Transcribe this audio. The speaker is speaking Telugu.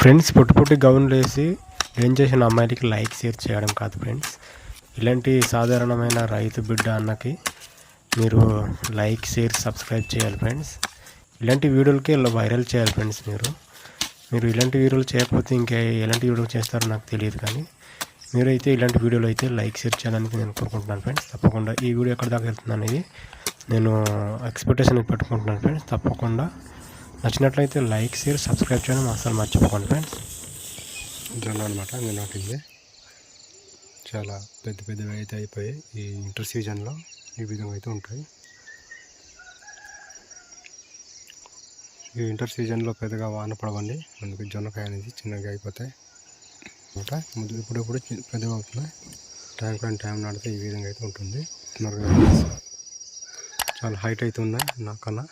ఫ్రెండ్స్ పొట్టి పొట్టి గౌన్లు వేసి ఏం చేసిన అమ్మాయిలకి లైక్ షేర్ చేయడం కాదు ఫ్రెండ్స్. ఇలాంటి సాధారణమైన రైతు బిడ్డ అన్నకి మీరు లైక్ షేర్ సబ్స్క్రైబ్ చేయాలి ఫ్రెండ్స్. ఇలాంటి వీడియోలకి ఇలా వైరల్ చేయాలి ఫ్రెండ్స్ మీరు. మీరు ఇలాంటి వీడియోలు చేయకపోతే ఇంకా ఎలాంటి వీడియోలు చేస్తారో నాకు తెలియదు కానీ మీరైతే ఇలాంటి వీడియోలు అయితే లైక్ షేర్ చేయాలని నేను కోరుకుంటున్నాను ఫ్రెండ్స్. తప్పకుండా ఈ వీడియో ఎక్కడ దాకా వెళ్తుంది అనేది నేను ఎక్స్పెక్టేషన్ పెట్టుకుంటున్నాను ఫ్రెండ్స్. తప్పకుండా నచ్చినట్లయితే లైక్ షేర్ సబ్స్క్రైబ్ చేయడం అసలు మర్చిపోకండి ఫ్రెండ్స్. జొన్న అనమాట నేను నాటింది చాలా పెద్ద పెద్దవి అయితే అయిపోయాయి. ఈ ఇంటర్ సీజన్లో ఈ విధంగా అయితే ఉంటాయి. ఈ ఇంటర్ సీజన్లో పెద్దగా వాన పడవండి. అందుకే జొన్నకాయ అనేది చిన్నగా అయిపోతాయి. అనమాట ముందు ఇప్పుడు పెద్దగా అవుతున్నాయి. టైం కానీ టైం నాటితే ఈ విధంగా అయితే ఉంటుంది. తొందరగా చాలా హైట్ అయితే ఉన్నాయి నాకన్నా